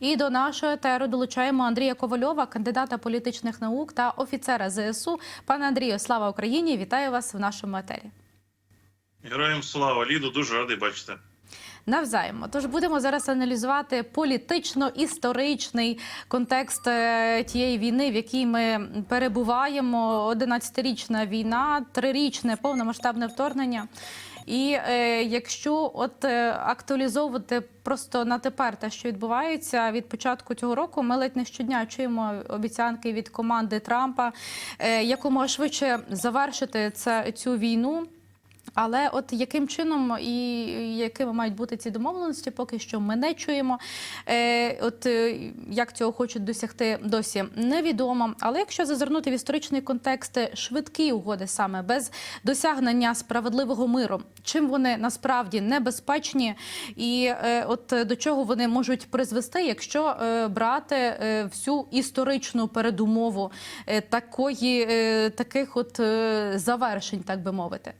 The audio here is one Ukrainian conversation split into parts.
І до нашого етеру долучаємо Андрія Ковальова, кандидата політичних наук та офіцера ЗСУ. Пане Андрію, слава Україні! Вітаю вас в нашому етері. Героям слава Ліду, дуже радий бачити. Навзаємо. Тож будемо зараз аналізувати політично-історичний контекст е, тієї війни, в якій ми перебуваємо. 11-річна війна, трирічне повномасштабне вторгнення. І е, якщо от е, актуалізовувати просто на тепер те, що відбувається від початку цього року, ми ледь не щодня чуємо обіцянки від команди Трампа е, якомога швидше завершити це цю війну. Але от яким чином і якими мають бути ці домовленості, поки що ми не чуємо. Е, От е, як цього хочуть досягти досі невідомо. Але якщо зазирнути в історичний контекст швидкі угоди саме без досягнення справедливого миру, чим вони насправді небезпечні, і е, от до чого вони можуть призвести, якщо е, брати е, всю історичну передумову е, такої, е, таких от е, завершень, так би мовити.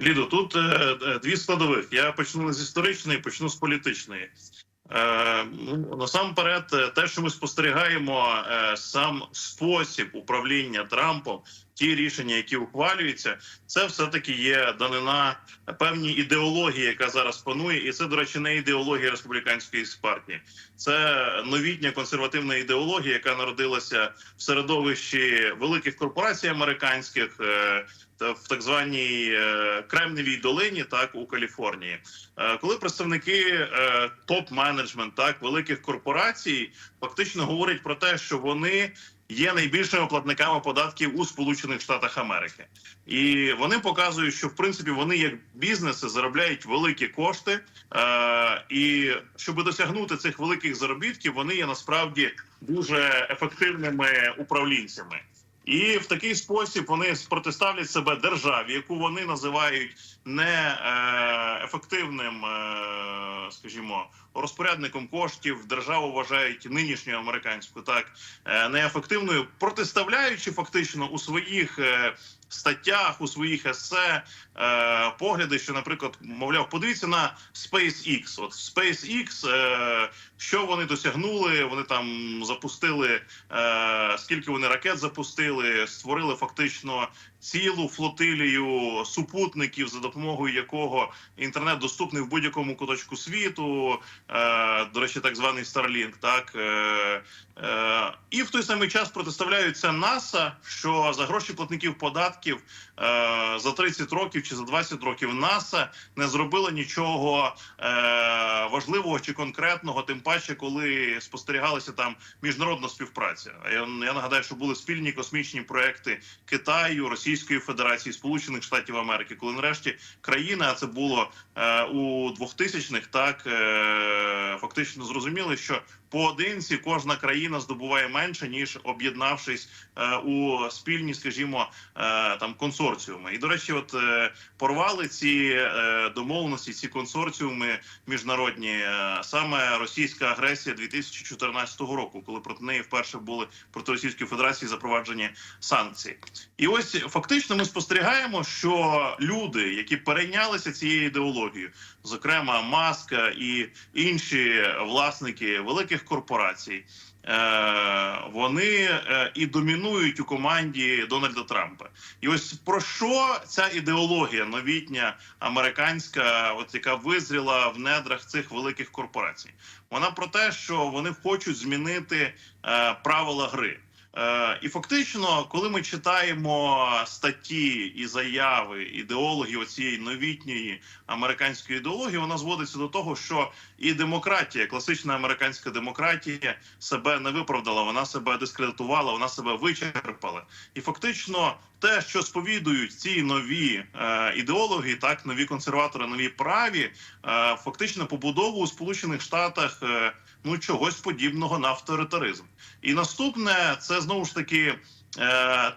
Лідо, тут е, е, дві складових. Я почну з історичної, почну з політичної. Е, насамперед, е, те, що ми спостерігаємо, е, сам спосіб управління Трампом, ті рішення, які ухвалюються, це все таки є данина певній ідеології, яка зараз панує, і це, до речі, не ідеологія республіканської партії. Це новітня консервативна ідеологія, яка народилася в середовищі великих корпорацій американських. е, в так званій е, долині, так у Каліфорнії, Е, коли представники е, топ-менеджмент так великих корпорацій фактично говорять про те, що вони є найбільшими платниками податків у Сполучених Штатах Америки, і вони показують, що в принципі вони як бізнеси заробляють великі кошти, е, і щоб досягнути цих великих заробітків, вони є насправді дуже ефективними управлінцями. І в такий спосіб вони протиставлять себе державі, яку вони називають не е, е, скажімо, розпорядником коштів. Державу вважають нинішню американську, так е, неефективною, протиставляючи фактично у своїх. Е, Статтях у своїх есе е, погляди, що, наприклад, мовляв, подивіться на SpaceX. От SpaceX, е, що вони досягнули? Вони там запустили е, скільки вони ракет запустили, створили фактично цілу флотилію супутників, за допомогою якого інтернет доступний в будь-якому куточку світу. Е, до речі, так званий Starlink, так е, е, і в той самий час протиставляються НАСА, що за гроші платників податків е, за 30 років чи за 20 років НАСА не зробила нічого е, важливого чи конкретного, тим паче, коли спостерігалася там міжнародна співпраця. Я, я нагадаю, що були спільні космічні проекти Китаю, Російської Федерації, Сполучених Штатів Америки, коли нарешті країна, а це було у 2000-х, так е, фактично зрозуміли, що поодинці кожна країна здобуває менше ніж об'єднавшись е, у спільні, скажімо, е, там консорціуми. І до речі, от е, порвали ці е, домовленості, ці консорціуми міжнародні е, саме російська агресія 2014 року, коли проти неї вперше були проти Російської Федерації запроваджені санкції. І ось фактично ми спостерігаємо, що люди, які перейнялися цією ідеологією, зокрема Маска і інші власники великих корпорацій. е, Вони е, і домінують у команді Дональда Трампа, і ось про що ця ідеологія новітня американська, от яка визріла в недрах цих великих корпорацій. Вона про те, що вони хочуть змінити е, правила гри. Е, і фактично, коли ми читаємо статті і заяви ідеологів цієї новітньої американської ідеології, вона зводиться до того, що і демократія, класична американська демократія, себе не виправдала, вона себе дискредитувала, вона себе вичерпала. І фактично, те, що сповідують ці нові е, ідеологи, так нові консерватори, нові праві, е, фактично побудову у Сполучених Штатах. Е, ну чогось подібного на авторитаризм. І наступне це знову ж таки. Е,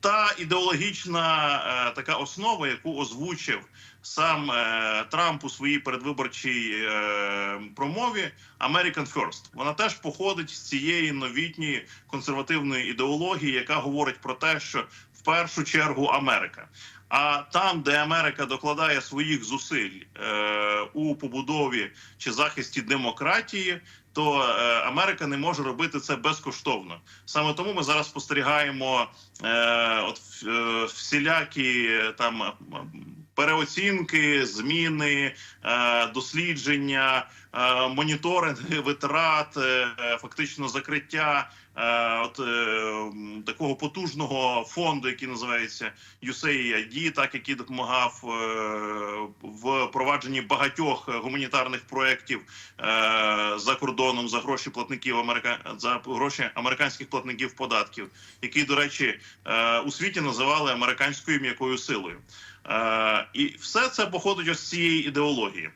та ідеологічна е, така основа, яку озвучив сам е, Трамп у своїй передвиборчій е, промові American First. Вона теж походить з цієї новітньої консервативної ідеології, яка говорить про те, що в першу чергу Америка. А там, де Америка докладає своїх зусиль е, у побудові чи захисті демократії, то е, Америка не може робити це безкоштовно. Саме тому ми зараз спостерігаємо е, от е, всілякі е, там переоцінки, зміни, е, дослідження, е, моніторинги витрат, е, фактично закриття от такого потужного фонду, який називається USAID, так який допомагав в провадженні багатьох гуманітарних проєктів за кордоном за гроші платників Америка за гроші американських платників податків, який, до речі, у світі називали американською м'якою силою. Е, і все це походить ось з цієї ідеології.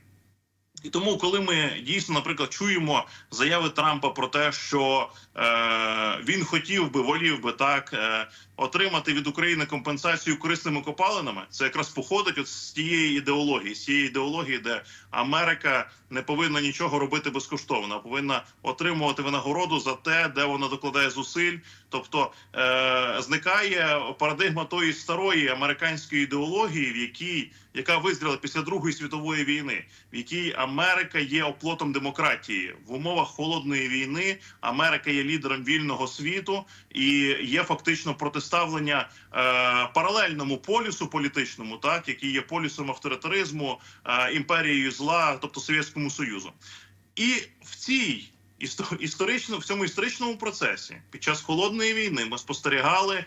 І тому, коли ми дійсно, наприклад, чуємо заяви Трампа про те, що е, він хотів би, волів би так е, отримати від України компенсацію корисними копалинами, це якраз походить от з тієї ідеології, з цієї ідеології, де Америка не повинна нічого робити безкоштовно, а повинна отримувати винагороду за те, де вона докладає зусиль. Тобто е, зникає парадигма тої старої американської ідеології, в якій яка визріла після Другої світової війни, в якій Америка є оплотом демократії в умовах холодної війни. Америка є лідером вільного світу і є фактично протиставлення е, паралельному полюсу політичному, так який є полюсом авторитаризму, е, імперією зла, тобто Совєтському Союзу, і в цій істо- історично в цьому історичному процесі під час холодної війни ми спостерігали е,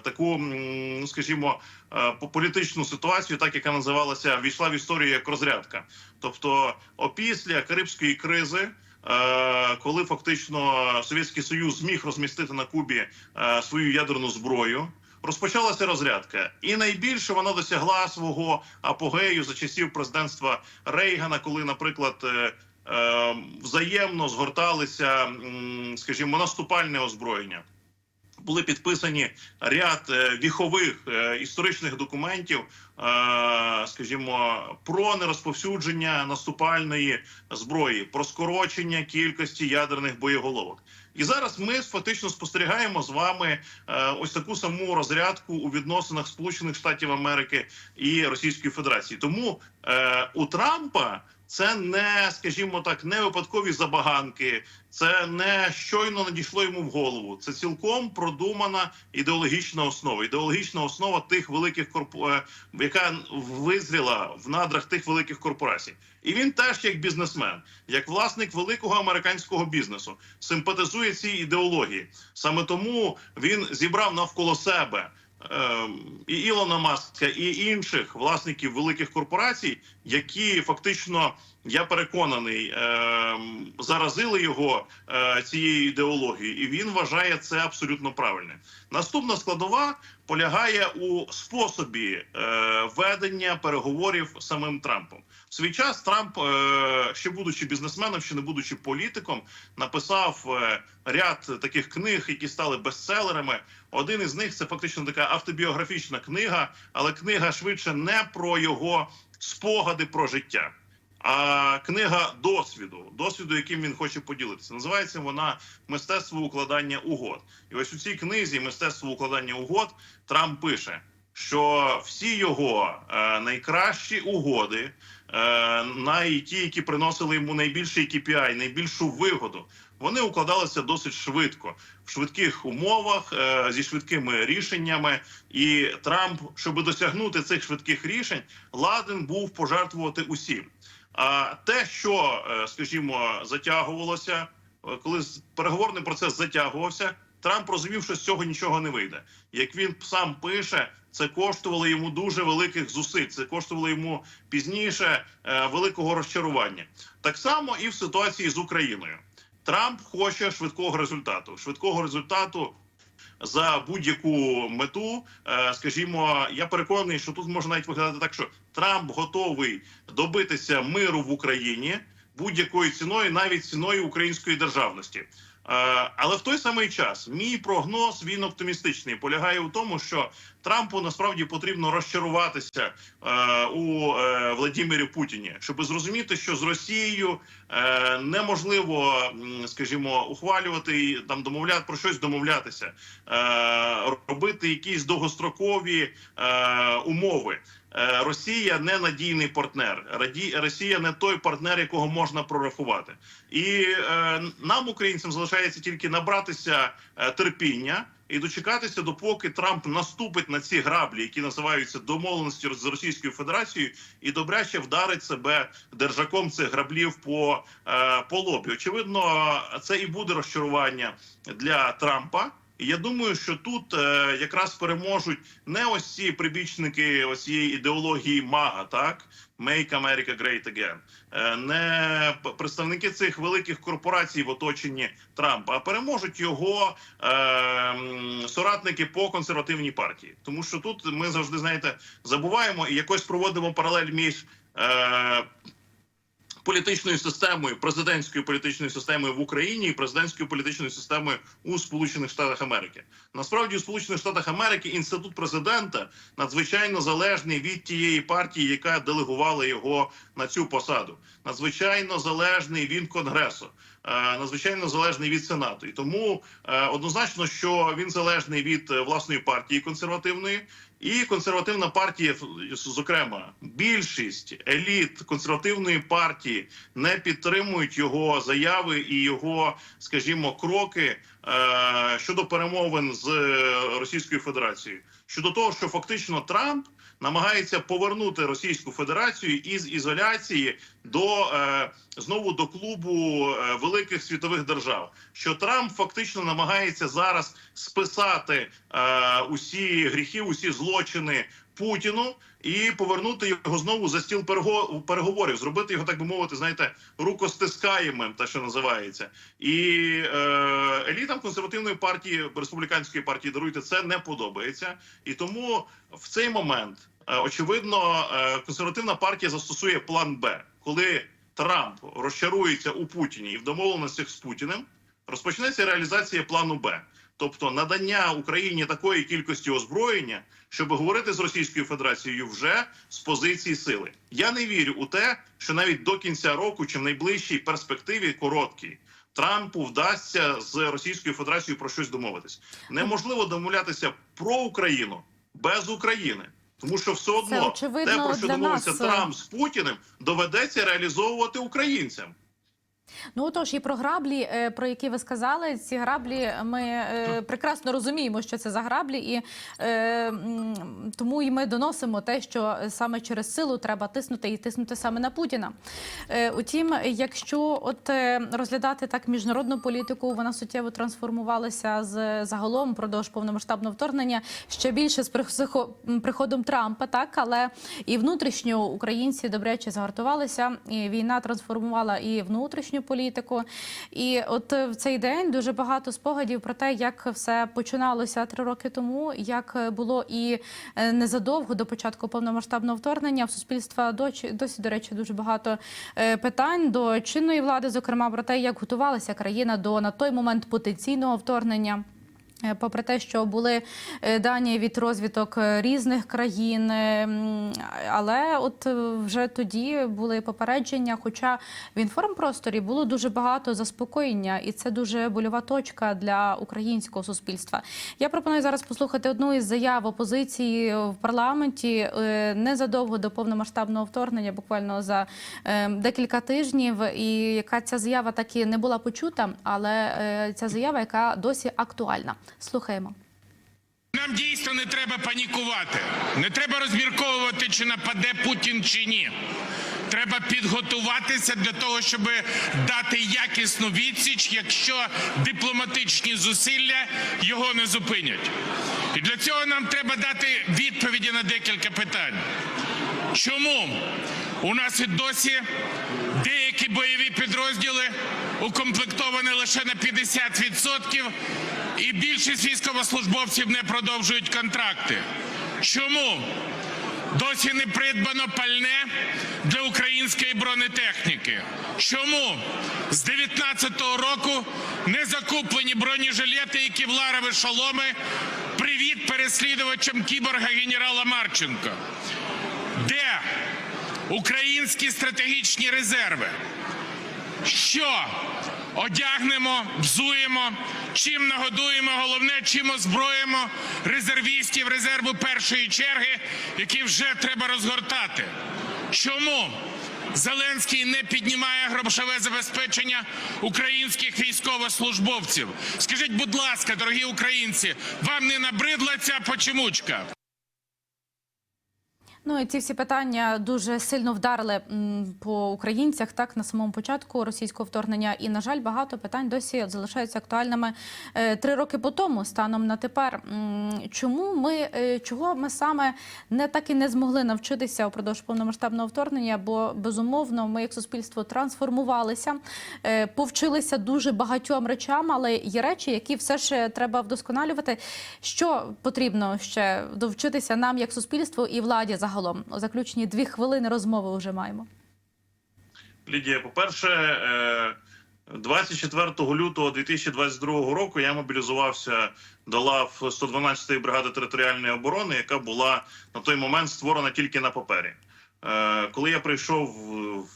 таку, ну, скажімо, е, по- політичну ситуацію, так яка називалася війшла в історію як розрядка. Тобто, опісля Карибської кризи. Е, Коли фактично Совєтський Союз зміг розмістити на Кубі е, свою ядерну зброю, розпочалася розрядка, і найбільше вона досягла свого апогею за часів президентства Рейгана, коли, наприклад, е, взаємно згорталися, скажімо, наступальне озброєння. Були підписані ряд е, віхових е, історичних документів, е, скажімо, про нерозповсюдження наступальної зброї, про скорочення кількості ядерних боєголовок. І зараз ми фактично спостерігаємо з вами ось таку саму розрядку у відносинах Сполучених Штатів Америки і Російської Федерації. Тому у Трампа це не, скажімо так, не випадкові забаганки, це не щойно надійшло йому в голову. Це цілком продумана ідеологічна основа. Ідеологічна основа тих великих корпо... е, яка визріла в надрах тих великих корпорацій. І він теж, як бізнесмен, як власник великого американського бізнесу, симпатизує цій ідеології. Саме тому він зібрав навколо себе. Ем, І Ілона Маска, і інших власників великих корпорацій, які фактично, я переконаний, ем, заразили його е, цією ідеологією, і він вважає це абсолютно правильним. Наступна складова полягає у способі е, ведення переговорів з самим Трампом. В свій час Трамп, е, ще будучи бізнесменом, ще не будучи політиком, написав ряд таких книг, які стали бестселерами. Один із них це фактично така автобіографічна книга, але книга швидше не про його спогади про життя. А книга досвіду, досвіду, яким він хоче поділитися, називається вона Мистецтво укладання угод. І ось у цій книзі Мистецтво укладання угод Трамп пише, що всі його е, найкращі угоди, е, най ті, які приносили йому найбільший KPI, найбільшу вигоду, вони укладалися досить швидко в швидких умовах е, зі швидкими рішеннями. І Трамп, щоб досягнути цих швидких рішень, ладен був пожертвувати усім. А те, що, е, скажімо, затягувалося, е, коли переговорний процес затягувався, Трамп розумів, що з цього нічого не вийде. Як він сам пише, це коштувало йому дуже великих зусиль. Це коштувало йому пізніше великого розчарування. Так само і в ситуації з Україною. Трамп хоче швидкого результату. Швидкого результату за будь-яку мету. Е, Скажімо, я переконаний, що тут може навіть виглядати так, що Трамп готовий добитися миру в Україні будь-якою ціною, навіть ціною української державності. Е, Але в той самий час мій прогноз він оптимістичний. Полягає у тому, що Трампу насправді потрібно розчаруватися е, у е, Владімірі Путіні, щоб зрозуміти, що з Росією неможливо, скажімо, ухвалювати і там домовляти про щось домовлятися, робити якісь довгострокові умови. Е, Росія не надійний партнер. Росія не той партнер, якого можна прорахувати. І е, нам, українцям, залишається тільки набратися е, терпіння і дочекатися, допоки Трамп наступить на ці граблі, які називаються домовленості з Російською Федерацією, і добряче вдарить себе держаком цих граблів по, по лобі. Очевидно, це і буде розчарування для Трампа. І я думаю, що тут е, якраз переможуть не ось ці прибічники ось цієї ідеології МАГА, так Make America Great Again, е, не представники цих великих корпорацій в оточенні Трампа, а переможуть його е, соратники по консервативній партії. Тому що тут ми завжди знаєте забуваємо і якось проводимо паралель між. Політичною системою, президентською політичною системою в Україні і президентською політичною системою у Сполучених Штатах Америки. Насправді у Сполучених Штатах Америки інститут президента надзвичайно залежний від тієї партії, яка делегувала його на цю посаду. Надзвичайно залежний від конгресу. Е, Надзвичайно залежний від сенату, і тому е, однозначно, що він залежний від е, власної партії консервативної, і консервативна партія, зокрема, більшість еліт консервативної партії не підтримують його заяви і його, скажімо, кроки щодо перемовин з Російською Федерацією, щодо того, що фактично Трамп намагається повернути Російську Федерацію із ізоляції до е, знову до клубу е, великих світових держав. Що Трамп фактично намагається зараз списати е, усі гріхи, усі злочини Путіну і повернути його знову за стіл перего- переговорів, зробити його, так би мовити, знаєте, рукостискаємим, те, що називається, і е, елітам консервативної партії республіканської партії даруйте це не подобається, і тому в цей момент очевидно е, консервативна партія застосує план Б, коли Трамп розчарується у Путіні і в домовленостях з Путіним, розпочнеться реалізація плану Б. Тобто надання Україні такої кількості озброєння, щоб говорити з Російською Федерацією вже з позиції сили. Я не вірю у те, що навіть до кінця року чи в найближчій перспективі короткій Трампу вдасться з Російською Федерацією про щось домовитись. Неможливо домовлятися про Україну без України. Тому що все одно те, про що домовився. Трамп з Путіним, доведеться реалізовувати українцям. Ну отож, і про граблі, е, про які ви сказали, ці граблі ми е, прекрасно розуміємо, що це за граблі, і е, тому і ми доносимо те, що саме через силу треба тиснути і тиснути саме на Путіна. Утім, якщо от розглядати так міжнародну політику, вона суттєво трансформувалася з загалом продовж повномасштабного вторгнення ще більше з прихо- приходом Трампа, так але і внутрішньо українці добряче згартувалися, і війна трансформувала і внутрішню політику. І от е, в цей день дуже багато спогадів про те, як все починалося три роки тому, як е, було і е, незадовго до початку повномасштабного вторгнення в суспільства досі, досі до речі, дуже багато питань до чинної влади, зокрема про те, як готувалася країна до на той момент потенційного вторгнення. Е, Попри те, що були е, дані від розвиток е, різних країн, але от вже тоді були попередження. Хоча в інформпросторі було дуже багато заспокоєння, і це дуже больова точка для українського суспільства. Я пропоную зараз послухати одну із заяв опозиції в парламенті незадовго до повномасштабного вторгнення, буквально за декілька тижнів. І яка ця заява так і не була почута, але ця заява, яка досі актуальна. Слухаємо. Нам дійсно не треба панікувати. Не треба розмірковувати, чи нападе Путін чи ні. Треба підготуватися для того, щоб дати якісну відсіч, якщо дипломатичні зусилля його не зупинять. І для цього нам треба дати відповіді на декілька питань. Чому у нас і досі деякі бойові підрозділи укомплектовані лише на 50%, і більшість військовослужбовців не продовжують контракти? Чому Досі не придбано пальне для української бронетехніки. Чому з 19-го року не закуплені бронежилети і кевларові шоломи? Привіт переслідувачам кіборга генерала Марченко. Українські стратегічні резерви? Що одягнемо, взуємо, чим нагодуємо, головне, чим озброїмо резервістів резерву першої черги, які вже треба розгортати. Чому Зеленський не піднімає грошове забезпечення українських військовослужбовців? Скажіть, будь ласка, дорогі українці, вам не набридла ця почемучка? Ну і ці всі питання дуже сильно вдарили по українцях так на самому початку російського вторгнення. І на жаль, багато питань досі залишаються актуальними е, три роки по тому, станом на тепер. Чому ми е, чого ми саме не так і не змогли навчитися упродовж повномасштабного вторгнення? Бо безумовно ми як суспільство трансформувалися, е, повчилися дуже багатьом речам, але є речі, які все ж треба вдосконалювати. Що потрібно ще довчитися нам як суспільству і владі загалом? У заключні дві хвилини розмови вже маємо. Лідія, по-перше, е, 24 лютого 2022 року я мобілізувався до лав 112-ї бригади територіальної оборони, яка була на той момент створена тільки на папері. Е, Коли я прийшов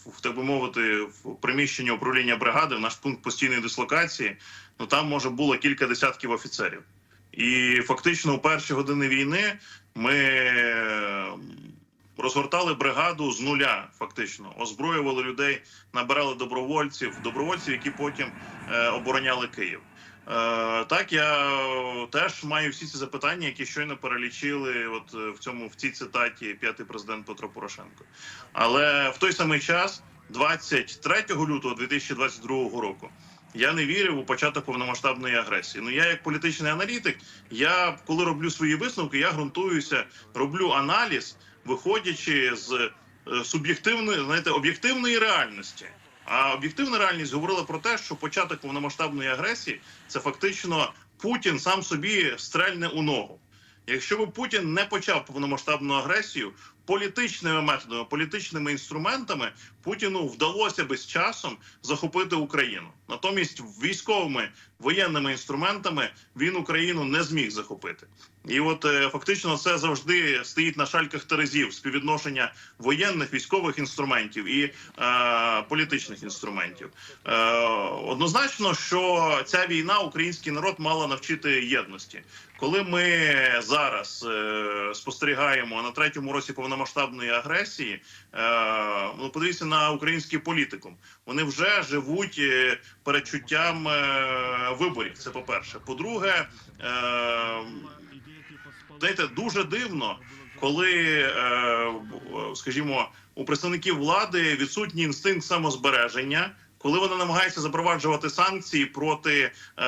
в- так би мовити в приміщення управління бригади, в наш пункт постійної дислокації, ну там може було кілька десятків офіцерів. І фактично у перші години війни ми розгортали бригаду з нуля, фактично, озброювали людей, набирали добровольців, добровольців, які потім е, обороняли Київ. Е, так, я теж маю всі ці запитання, які щойно перелічили, от е, в цьому в цій цитаті п'ятий президент Петро Порошенко. Але в той самий час, 23 лютого 2022 року, я не вірив у початок повномасштабної агресії. Ну я як політичний аналітик, я коли роблю свої висновки, я ґрунтуюся, роблю аналіз, виходячи з е, суб'єктивної, знаєте, об'єктивної реальності. А об'єктивна реальність говорила про те, що початок повномасштабної агресії це фактично Путін сам собі стрельне у ногу. Якщо б Путін не почав повномасштабну агресію політичними методами, політичними інструментами, Путіну вдалося би з часом захопити Україну. Натомість військовими воєнними інструментами він Україну не зміг захопити. І от е, фактично це завжди стоїть на шальках терезів співвідношення воєнних військових інструментів і е, політичних інструментів. Е, однозначно, що ця війна український народ мала навчити єдності. Коли ми зараз е, спостерігаємо на третьому році повномасштабної агресії, е, ну подивіться на український політикум. Вони вже живуть передчуттям е, виборів. Це по перше. По-друге, е, знаєте, дуже дивно, коли, е, скажімо, у представників влади відсутній інстинкт самозбереження. Коли вони намагаються запроваджувати санкції проти е,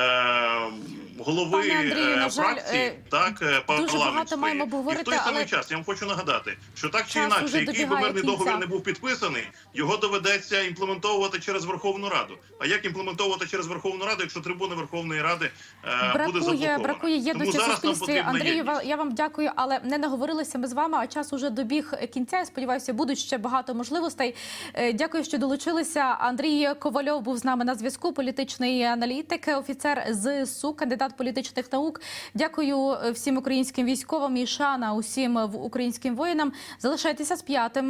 голови Андрію, е, на жаль, фракції, е, так е, парламентської. маємо і в говорити, той самий але- час я вам хочу нагадати, що так чи Час інакше, який би мирний кінця. договір не був підписаний, його доведеться імплементовувати через Верховну Раду. А як імплементовувати через Верховну Раду, якщо трибуна Верховної Ради е, буде Бракує, заблокована? бракує єдності суспільстві. Андрію, я вам дякую, але не наговорилися ми з вами. А час уже добіг кінця. Я сподіваюся, будуть ще багато можливостей. Е, Дякую, що долучилися. Андрій Ковальов був з нами на зв'язку. Політичний аналітик, офіцер ЗСУ, кандидат політичних наук. Дякую е, всім українським військовим і шана усім українським воїнам. Залишайтеся з п'ятим.